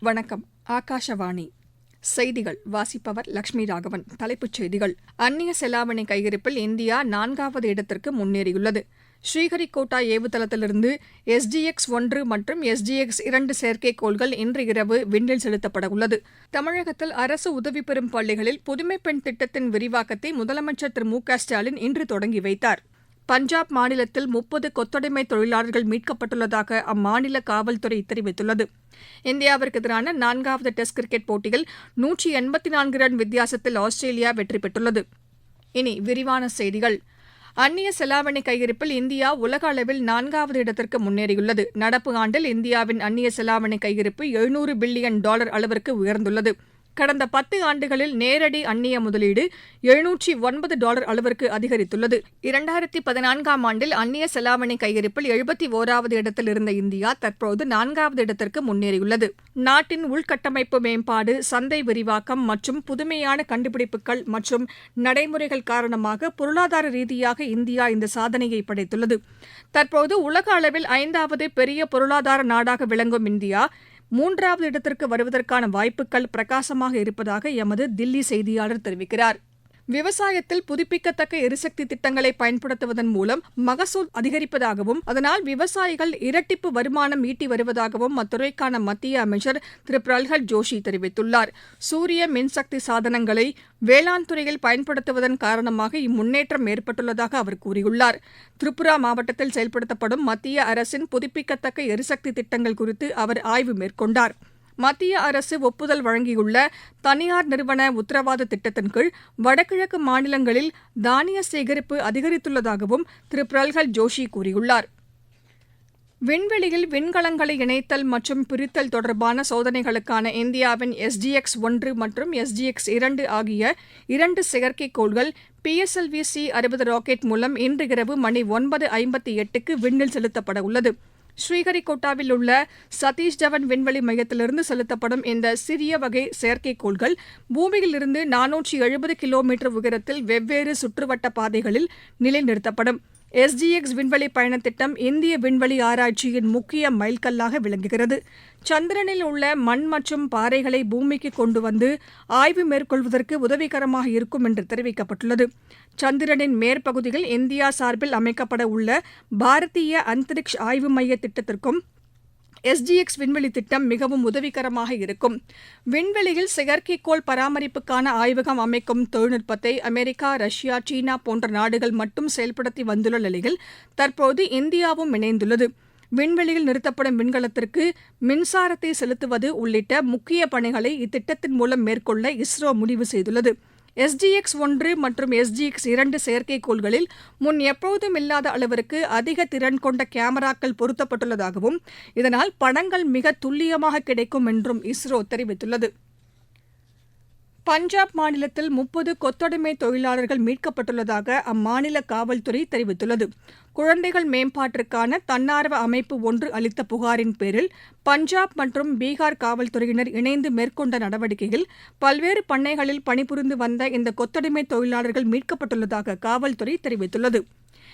வணக்கம். ஆகாஷவாணி. செய்திகள். வாசிப்பவர் லட்சுமி ராகவன். தலைப்புச் செய்திகள். அந்நிய செலாவணி கையிருப்பில் இந்தியா நான்காவது இடத்திற்கு முன்னேறியுள்ளது. ஸ்ரீஹரிகோட்டா ஏவுதளத்திலிருந்து எஸ்டிஎக்ஸ் ஒன்று மற்றும் எஸ்டிஎக்ஸ் இரண்டு செயற்கைக்கோள்கள் இன்று இரவு விண்ணில் செலுத்தப்பட உள்ளது தமிழகத்தில் அரசு உதவி பெறும் பள்ளிகளில் புதுமை பெண் திட்டத்தின் விரிவாக்கத்தை முதலமைச்சர் திரு மு க ஸ்டாலின் இன்று தொடங்கி வைத்தார். பஞ்சாப் மாநிலத்தில் முப்பது கொத்தடிமை தொழிலாளர்கள் மீட்கப்பட்டுள்ளதாக அம்மாநில காவல்துறை தெரிவித்துள்ளது. இந்தியாவிற்கு எதிரான நான்காவது டெஸ்ட் கிரிக்கெட் போட்டியில் நூற்றி எண்பத்தி நான்கு ரன் வித்தியாசத்தில் ஆஸ்திரேலியா வெற்றி பெற்றுள்ளது. இனி விரிவான செய்திகள். அந்நிய செலாவணி கையிருப்பில் இந்தியா உலக அளவில் நான்காவது இடத்திற்கு முன்னேறியுள்ளது. நடப்பு ஆண்டில் இந்தியாவின் அந்நிய செலாவணி கையிருப்பு எழுநூறு பில்லியன் டாலர் அளவிற்கு உயர்ந்துள்ளது. கடந்த பத்து ஆண்டுகளில் நேரடி அந்நிய முதலீடு எழுநூற்றி ஒன்பது டாலர் அளவிற்கு அதிகரித்துள்ளது. இரண்டாயிரத்தி பதினான்காம் ஆண்டில் அந்நிய செலாவணி கையிருப்பில் எழுபத்தி ஓராவது இடத்தில் இருந்த இந்தியா தற்போது நான்காவது இடத்திற்கு முன்னேறியுள்ளது. நாட்டின் உள்கட்டமைப்பு மேம்பாடு சந்தை விரிவாக்கம் மற்றும் புதுமையான கண்டுபிடிப்புகள் மற்றும் நடைமுறைகள் காரணமாக பொருளாதார ரீதியாக இந்தியா இந்த சாதனையை படைத்துள்ளது. தற்போது உலக அளவில் ஐந்தாவது பெரிய பொருளாதார நாடாக விளங்கும் இந்தியா மூன்றாவது இடத்திற்கு வருவதற்கான வாய்ப்புகள் பிரகாசமாக இருப்பதாக எமது தில்லி செய்தியாளர் தெரிவிக்கிறார். விவசாயத்தில் புதுப்பிக்கத்தக்க எரிசக்தி திட்டங்களை பயன்படுத்துவதன் மூலம் மகசூல் அதிகரிப்பதாகவும் அதனால் விவசாயிகள் இரட்டிப்பு வருமானம் ஈட்டி வருவதாகவும் அத்துறைக்கான மத்திய அமைச்சர் திரு. பிரல்ஹத் ஜோஷி தெரிவித்துள்ளார். சூரிய மின்சக்தி சாதனங்களை வேளாண் துறையில் பயன்படுத்துவதன் காரணமாக இம்முன்னேற்றம் ஏற்பட்டுள்ளதாக அவர் கூறியுள்ளார். திரிபுரா மாவட்டத்தில் செயல்படுத்தப்படும் மத்திய அரசின் புதுப்பிக்கத்தக்க எரிசக்தி திட்டங்கள் குறித்து அவர் ஆய்வு மேற்கொண்டார். மத்திய அரசு ஒப்புதல் வழங்கியுள்ள தனியார் நிறுவன உத்தரவாத திட்டத்தின் கீழ் வடகிழக்கு மாநிலங்களில் தானிய சேகரிப்பு அதிகரித்துள்ளதாகவும் திரு. பிரல்ஹத் ஜோஷி கூறியுள்ளார். விண்வெளியில் விண்கலங்களை இணைத்தல் மற்றும் பிரித்தல் தொடர்பான சோதனைகளுக்கான இந்தியாவின் எஸ்டிஎக்ஸ் ஒன்று மற்றும் எஸ்டிஎக்ஸ் இரண்டு ஆகிய இரண்டு செயற்கைக்கோள்கள் பிஎஸ்எல்வி சி அறுபது ராக்கெட் மூலம் இன்று இரவு மணி ஒன்பது ஐம்பத்தி எட்டுக்கு விண்ணில் செலுத்தப்பட உள்ளது. ஸ்ரீஹரிகோட்டாவில் உள்ள சதீஷ் தவன் விண்வெளி மையத்திலிருந்து செலுத்தப்படும் இந்த சிறிய வகை செயற்கைக்கோள்கள் பூமியிலிருந்து நானூற்றி எழுபது கிலோமீட்டர் உயரத்தில் வெவ்வேறு சுற்றுவட்ட பாதைகளில் நிலைநிறுத்தப்படும். எஸ்டிஎக்ஸ் விண்வெளி பயணத்திட்டம் இந்திய விண்வெளி ஆராய்ச்சியின் முக்கிய மைல்கல்லாக விளங்குகிறது. சந்திரனில் உள்ள மண் மற்றும் பாறைகளை பூமிக்கு கொண்டு வந்து ஆய்வு மேற்கொள்வதற்கு உதவிகரமாக இருக்கும் என்று தெரிவிக்கப்பட்டுள்ளது. சந்திரனின் மேற்பகுதியில் இந்தியா சார்பில் அமைக்கப்பட உள்ள பாரதிய அந்தரிக்ஷ் ஆய்வு மைய திட்டத்திற்கும் எஸ்டிஎக்ஸ் விண்வெளி திட்டம் மிகவும் உதவிகரமாக இருக்கும். விண்வெளியில் செயற்கைக்கோள் பராமரிப்புக்கான ஆய்வகம் அமைக்கும் தொழில்நுட்பத்தை அமெரிக்கா ரஷ்யா சீனா போன்ற நாடுகள் மட்டும் செயல்படுத்தி வந்துள்ள நிலையில் தற்போது இந்தியாவும் இணைந்துள்ளது. விண்வெளியில் நிறுத்தப்படும் விண்கலத்திற்கு மின்சாரத்தை செலுத்துவது உள்ளிட்ட முக்கிய பணிகளை இத்திட்டத்தின் மூலம் மேற்கொள்ள இஸ்ரோ முடிவு செய்துள்ளது. எஸ்டிஎக்ஸ் ஒன்று மற்றும் எஸ்டிஎக்ஸ் இரண்டு செயற்கைக்கோள்களில் முன் எப்போதும் இல்லாத அளவிற்கு அதிக திறன் கொண்ட கேமராக்கள் பொருத்தப்பட்டுள்ளதாகவும் இதனால் படங்கள் மிக துல்லியமாக கிடைக்கும் என்றும் இஸ்ரோ தெரிவித்துள்ளது. பஞ்சாப் மாநிலத்தில் முப்பது கொத்தடிமை தொழிலாளர்கள் மீட்கப்பட்டுள்ளதாக அம்மாநில காவல்துறை தெரிவித்துள்ளது. குழந்தைகள் மேம்பாட்டிற்கான தன்னார்வ அமைப்பு ஒன்று அளித்த புகாரின் பேரில் பஞ்சாப் மற்றும் பீகார் காவல்துறையினர் இணைந்து மேற்கொண்ட நடவடிக்கையில் பல்வேறு பண்ணைகளில் பணிபுரிந்து வந்த இந்த கொத்தடிமை தொழிலாளர்கள் மீட்கப்பட்டுள்ளதாக காவல்துறை தெரிவித்துள்ளது.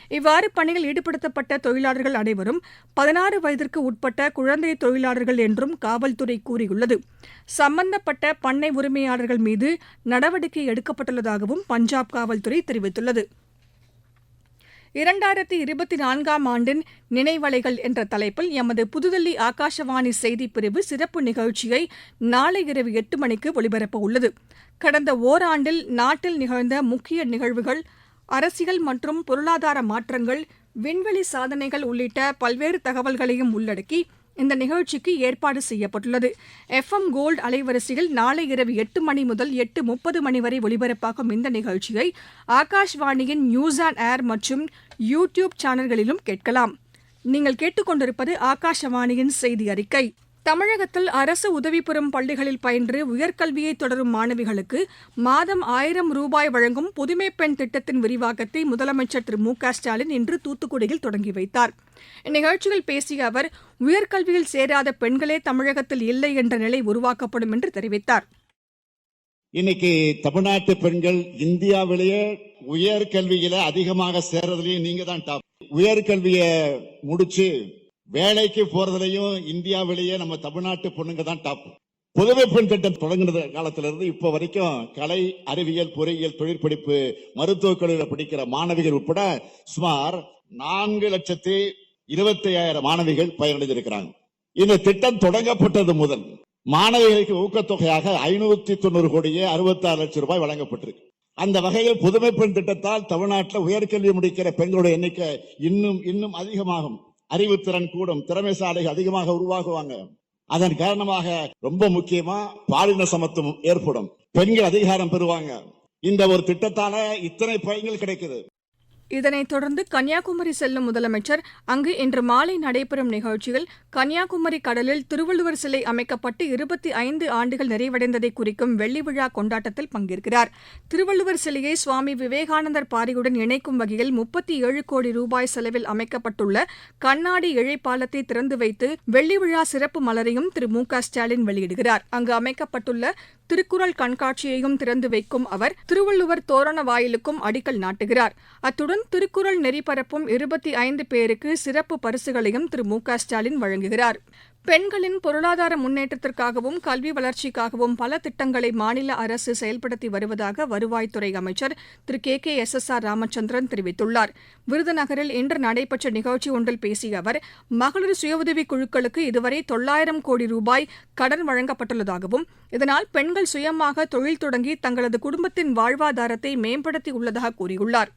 இவ்வாறு பணியில் ஈடுபடுத்தப்பட்ட தொழிலாளர்கள் அனைவரும் பதினாறு வயதிற்கு உட்பட்ட குழந்தை தொழிலாளர்கள் என்றும் காவல்துறை கூறியுள்ளது. சம்பந்தப்பட்ட பண்ணை உரிமையாளர்கள் மீது நடவடிக்கை எடுக்கப்பட்டுள்ளதாகவும் பஞ்சாப் காவல்துறை தெரிவித்துள்ளது. இரண்டாயிரத்தி இருபத்தி நான்காம் ஆண்டின் நினைவலைகள் என்ற தலைப்பில் எமது புதுதில்லி ஆகாஷவாணி செய்திப் பிரிவு சிறப்பு நிகழ்ச்சியை நாளை இரவு எட்டு மணிக்கு ஒலிபரப்ப உள்ளது. கடந்த ஓராண்டில் நாட்டில் நிகழ்ந்த முக்கிய நிகழ்வுகள் அரசியல் மற்றும் பொருளாதார மாற்றங்கள் விண்வெளி சாதனைகள் உள்ளிட்ட பல்வேறு தகவல்களையும் உள்ளடக்கி இந்த நிகழ்ச்சிக்கு ஏற்பாடு செய்யப்பட்டுள்ளது. எஃப் எம் கோல்டு அலைவரிசையில் நாளை இரவு எட்டு மணி முதல் எட்டு முப்பது மணி வரை ஒலிபரப்பாகும் இந்த நிகழ்ச்சியை ஆகாஷ்வாணியின் நியூஸ் ஆன் ஏர் மற்றும் யூ டியூப் சேனல்களிலும் கேட்கலாம். நீங்கள் கேட்டுக்கொண்டிருப்பது ஆகாஷவாணியின் செய்தி அறிக்கை. தமிழகத்தில் அரசு உதவி பெறும் பள்ளிகளில் பயின்று உயர்கல்வியை தொடரும் மாணவிகளுக்கு மாதம் ஆயிரம் ரூபாய் வழங்கும் புதுமை பெண் திட்டத்தின் விரிவாக்கத்தை முதலமைச்சர் திரு மு க ஸ்டாலின் இன்று தூத்துக்குடியில் தொடங்கி வைத்தார். இந்நிகழ்ச்சியில் பேசிய அவர் உயர்கல்வியில் சேராத பெண்களே தமிழகத்தில் இல்லை என்ற நிலை உருவாக்கப்படும் என்று தெரிவித்தார். இன்னைக்கு தமிழ்நாட்டு பெண்கள் இந்தியாவிலேயே உயர்கல்வியில அதிகமாக சேர்றதுலயும் நீங்க தான் டாப் முடிச்சு வேலைக்கு போறதுலயும் இந்தியாவிலேயே நம்ம தமிழ்நாட்டு பொண்ணுங்க தான் டாப் புதுமை பெண் திட்டம் தொடங்கினது காலத்துல இருந்து இப்ப வரைக்கும் கலை அறிவியல் பொறியியல் தொழிற்படிப்பு மருத்துவக் கல்லூரியில் படிக்கிற மாணவிகள் உட்பட சுமார் நான்கு லட்சத்தி இருபத்தி ஐயாயிரம் மாணவிகள் பயனடைந்திருக்கிறாங்க. இந்த திட்டம் தொடங்கப்பட்டது முதல் மாணவிகளுக்கு ஊக்கத்தொகையாக ஐநூத்தி தொண்ணூறு கோடியே அறுபத்தி ஆறு லட்சம் ரூபாய் வழங்கப்பட்டிருக்கு. அந்த வகையில் புதுமை பெண் திட்டத்தால் தமிழ்நாட்டில் உயர்கல்வி முடிக்கிற பெண்களுடைய எண்ணிக்கை இன்னும் இன்னும் அதிகமாகும். அறிவுத்திறன் கூடும் திறமைசாலைகள் அதிகமாக உருவாகுவாங்க. அதன் காரணமாக ரொம்ப முக்கியமா பாலின சமத்துவம் ஏற்படும். பெண்கள் அதிகாரம் பெறுவாங்க. இந்த ஒரு திட்டத்தால இத்தனை பயன்கள் கிடைக்குது. இதனைத் தொடர்ந்து கன்னியாகுமரி செல்லும் முதலமைச்சர் அங்கு இன்று மாலை நடைபெறும் நிகழ்ச்சியில் கன்னியாகுமரி கடலில் திருவள்ளுவர் சிலை அமைக்கப்பட்டு இருபத்தி ஐந்து ஆண்டுகள் நிறைவடைந்ததை குறிக்கும் வெள்ளி விழா கொண்டாட்டத்தில் பங்கேற்கிறார். திருவள்ளுவர் சிலையை சுவாமி விவேகானந்தர் பாரியுடன் இணைக்கும் வகையில் முப்பத்தி ஏழு கோடி ரூபாய் செலவில் அமைக்கப்பட்டுள்ள கண்ணாடி இழைப்பாலத்தை திறந்து வைத்து வெள்ளி விழா சிறப்பு மலரையும் திரு மு க ஸ்டாலின் வெளியிடுகிறார். அங்கு அமைக்கப்பட்டுள்ள திருக்குறள் கண்காட்சியையும் திறந்து வைக்கும் அவர் திருவள்ளுவர் தோரண வாயிலுக்கும் அடிக்கல் நாட்டுகிறார். அத்துடன் திருக்குறள் நெறிபரப்பும் இருபத்தி ஐந்து பேருக்கு சிறப்பு பரிசுகளையும் திரு மு க ஸ்டாலின் வழங்குகிறார். பெண்களின் பொருளாதார முன்னேற்றத்திற்காகவும் கல்வி வளர்ச்சிக்காகவும் பல திட்டங்களை மாநில அரசு செயல்படுத்தி வருவதாக வருவாய்த்துறை அமைச்சர் Thiru K. K. S. S. R. Ramachandran தெரிவித்துள்ளார். விருதுநகரில் இன்று நடைபெற்ற நிகழ்ச்சி ஒன்றில் பேசிய அவர் மகளிர் சுயஉதவிக் குழுக்களுக்கு இதுவரை தொள்ளாயிரம் கோடி ரூபாய் கடன் வழங்கப்பட்டுள்ளதாகவும் இதனால் பெண்கள் சுயமாக தொழில் தொடங்கி தங்களது குடும்பத்தின் வாழ்வாதாரத்தை மேம்படுத்தியுள்ளதாக கூறியுள்ளார்.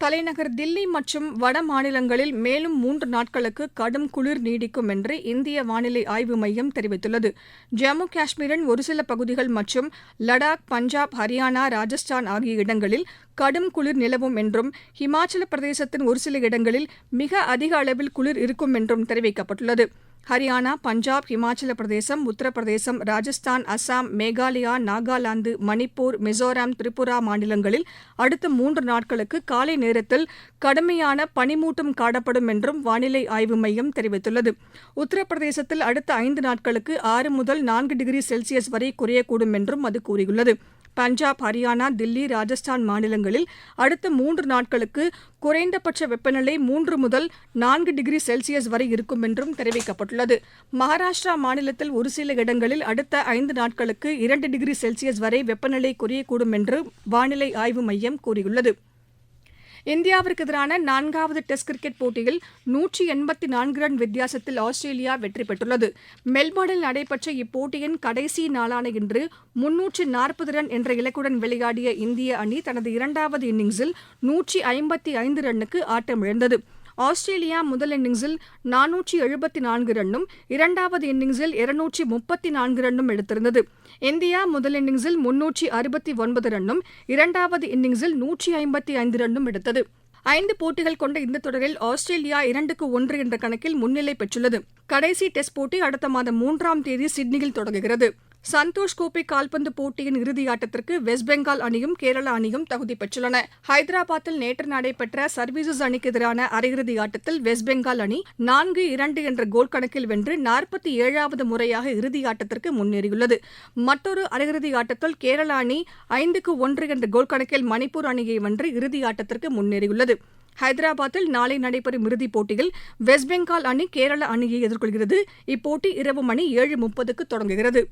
தலைநகர் தில்லி மற்றும் வட மாநிலங்களில் மேலும் மூன்று நாட்களுக்கு கடும் குளிர் நீடிக்கும் என்று இந்திய வானிலை ஆய்வு மையம் தெரிவித்துள்ளது. ஜம்மு காஷ்மீரின் ஒரு சில பகுதிகள் மற்றும் லடாக் பஞ்சாப் ஹரியானா ராஜஸ்தான் ஆகிய இடங்களில் கடும் குளிர் நிலவும் என்றும் இமாச்சல பிரதேசத்தின் ஒரு சில இடங்களில் மிக அதிக அளவில் குளிர் இருக்கும் என்றும் தெரிவிக்கப்பட்டுள்ளது. ஹரியானா பஞ்சாப் ஹிமாச்சல பிரதேசம் உத்தரப்பிரதேசம் ராஜஸ்தான் அசாம் மேகாலயா நாகாலாந்து மணிப்பூர் மிசோராம் திரிபுரா மாநிலங்களில் அடுத்த மூன்று நாட்களுக்கு காலை நேரத்தில் கடுமையான பனிமூட்டம் காணப்படும் என்றும் வானிலை ஆய்வு மையம் தெரிவித்துள்ளது. உத்தரப்பிரதேசத்தில் அடுத்த ஐந்து நாட்களுக்கு ஆறு முதல் நான்கு டிகிரி செல்சியஸ் வரை குறையக்கூடும் என்றும் அது கூறியுள்ளது. பஞ்சாப் ஹரியானா தில்லி ராஜஸ்தான் மாநிலங்களில் அடுத்த மூன்று நாட்களுக்கு குறைந்தபட்ச வெப்பநிலை மூன்று முதல் நான்கு டிகிரி செல்சியஸ் வரை இருக்கும் என்றும் தெரிவிக்கப்பட்டுள்ளது. மகாராஷ்டிரா மாநிலத்தில் ஒரு சில இடங்களில் அடுத்த ஐந்து நாட்களுக்கு இரண்டு டிகிரி செல்சியஸ் வரை வெப்பநிலை குறையக்கூடும் என்று வானிலை ஆய்வு மையம் கூறியுள்ளது. இந்தியாவிற்கு எதிரான நான்காவது டெஸ்ட் கிரிக்கெட் போட்டியில் நூற்றி எண்பத்தி நான்கு ரன் வித்தியாசத்தில் ஆஸ்திரேலியா வெற்றி பெற்றுள்ளது. மெல்போர்னில் நடைபெற்ற இப்போட்டியின் கடைசி நாளான இன்று முன்னூற்று நாற்பது ரன் என்ற இலக்குடன் விளையாடிய இந்திய அணி தனது இரண்டாவது இன்னிங்ஸில் நூற்றி ஐம்பத்தி ஐந்து ரன்னுக்கு ஆட்டமிழந்தது. ஆஸ்திரேலியா முதல் இன்னிங்ஸில் நானூற்றி எழுபத்தி நான்கு ரன்னும் இரண்டாவது இன்னிங்ஸில் இருநூற்றி முப்பத்தி நான்கு ரன்னும் எடுத்திருந்தது. இந்தியா முதல் இன்னிங்ஸில் முன்னூற்றி அறுபத்தி ஒன்பது ரன்னும் இரண்டாவது இன்னிங்ஸில் நூற்றி ஐம்பத்தி ஐந்து ரன்னும் எடுத்தது. ஐந்து போட்டிகள் கொண்ட இந்த தொடரில் ஆஸ்திரேலியா இரண்டுக்கு ஒன்று என்ற கணக்கில் முன்னிலை பெற்றுள்ளது. கடைசி டெஸ்ட் போட்டி அடுத்த மாதம் மூன்றாம் தேதி சிட்னியில் தொடங்குகிறது. சந்தோஷ் கோப்பை கால்பந்து போட்டியின் இறுதியாட்டத்திற்கு வெஸ்ட் பெங்கால் அணியும் கேரள அணியும் தகுதி பெற்றுள்ளன. ஹைதராபாத்தில் நேற்று நடைபெற்ற சர்வீசஸ் அணிக்கு எதிரான அரையிறுதி ஆட்டத்தில் வெஸ்ட் பெங்கால் அணி நான்கு இரண்டு என்ற கோல் கணக்கில் வென்று நாற்பத்தி ஏழாவது முறையாக இறுதியாட்டத்திற்கு முன்னேறியுள்ளது. மற்றொரு அரையிறுதி ஆட்டத்தில் கேரள அணி ஐந்துக்கு ஒன்று என்ற கோல் கணக்கில் மணிப்பூர் அணியை வென்று இறுதியாட்டத்திற்கு முன்னேறியுள்ளது. ஹைதராபாத்தில் நாளை நடைபெறும் இறுதிப் போட்டியில் வெஸ்ட் பெங்கால் அணி கேரள அணியை எதிர்கொள்கிறது. இப்போட்டி இரவு மணி ஏழு முப்பதுக்கு தொடங்குகிறது.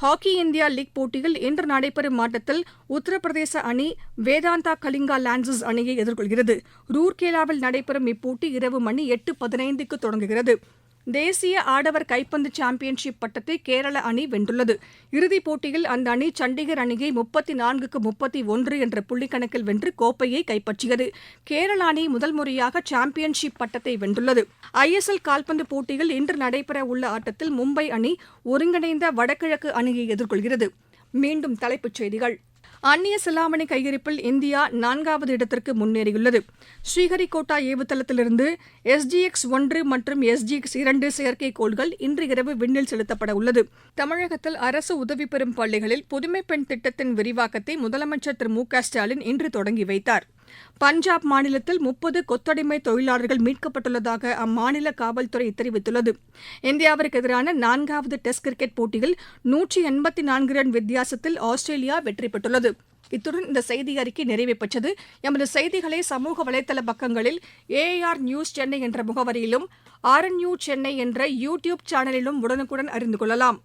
ஹாக்கி இந்தியா லீக் போட்டியில் இன்று நடைபெறும் ஆட்டத்தில் உத்தரப்பிரதேச அணி வேதாந்தா கலிங்கா லான்சஸ் அணியை எதிர்கொள்கிறது. ரூர்கேலாவில் நடைபெறும் இப்போட்டி இரவு மணி எட்டு பதினைந்துக்கு தொடங்குகிறது. தேசிய ஆடவர் கைப்பந்து சாம்பியன்ஷிப் பட்டத்தை கேரள அணி வென்றுள்ளது. இறுதிப் போட்டியில் அந்த அணி சண்டிகர் அணியை முப்பத்தி நான்குக்கு முப்பத்தி ஒன்று என்ற புள்ளிக்கணக்கில் வென்று கோப்பையை கைப்பற்றியது. கேரள அணி முதல் முறையாக சாம்பியன்ஷிப் பட்டத்தை வென்றுள்ளது. ஐஎஸ்எல் கால்பந்து போட்டியில் இன்று நடைபெற உள்ள ஆட்டத்தில் மும்பை அணி ஒருங்கிணைந்த வடகிழக்கு அணியை எதிர்கொள்கிறது. மீண்டும் தலைப்புச் செய்திகள். அந்நிய செலாவணி கையிருப்பில் இந்தியா நான்காவது இடத்திற்கு முன்னேறியுள்ளது. ஸ்ரீஹரிகோட்டா ஏவுதளத்திலிருந்து எஸ்ஜிஎக்ஸ் ஒன்று மற்றும் எஸ்ஜிஎக்ஸ் இரண்டு செயற்கைக்கோள்கள் இன்று இரவு விண்ணில் செலுத்தப்பட உள்ளது. தமிழகத்தில் அரசு உதவி பெறும் பள்ளிகளில் புதுமை பெண் திட்டத்தின் விரிவாக்கத்தை முதலமைச்சர் திரு மு க ஸ்டாலின் இன்று தொடங்கி வைத்தார். பஞ்சாப் மாநிலத்தில் முப்பது கொத்தடிமை தொழிலாளர்கள் மீட்கப்பட்டுள்ளதாக அம்மாநில காவல்துறை தெரிவித்துள்ளது. இந்தியாவிற்கு எதிரான நான்காவது டெஸ்ட் கிரிக்கெட் போட்டியில் நூற்றி எண்பத்தி நான்கு ரன் வித்தியாசத்தில் ஆஸ்திரேலியா வெற்றி பெற்றுள்ளது. இத்துடன் இந்த செய்தி அறிக்கை நிறைவு பெற்றது. எமது செய்திகளை சமூக வலைதள பக்கங்களில் ஏஆர் நியூஸ் சென்னை என்ற முகவரியிலும் ஆர்என்யூ சென்னை என்ற யூ டியூப் சேனலிலும் உடனுக்குடன் அறிந்து கொள்ளலாம்.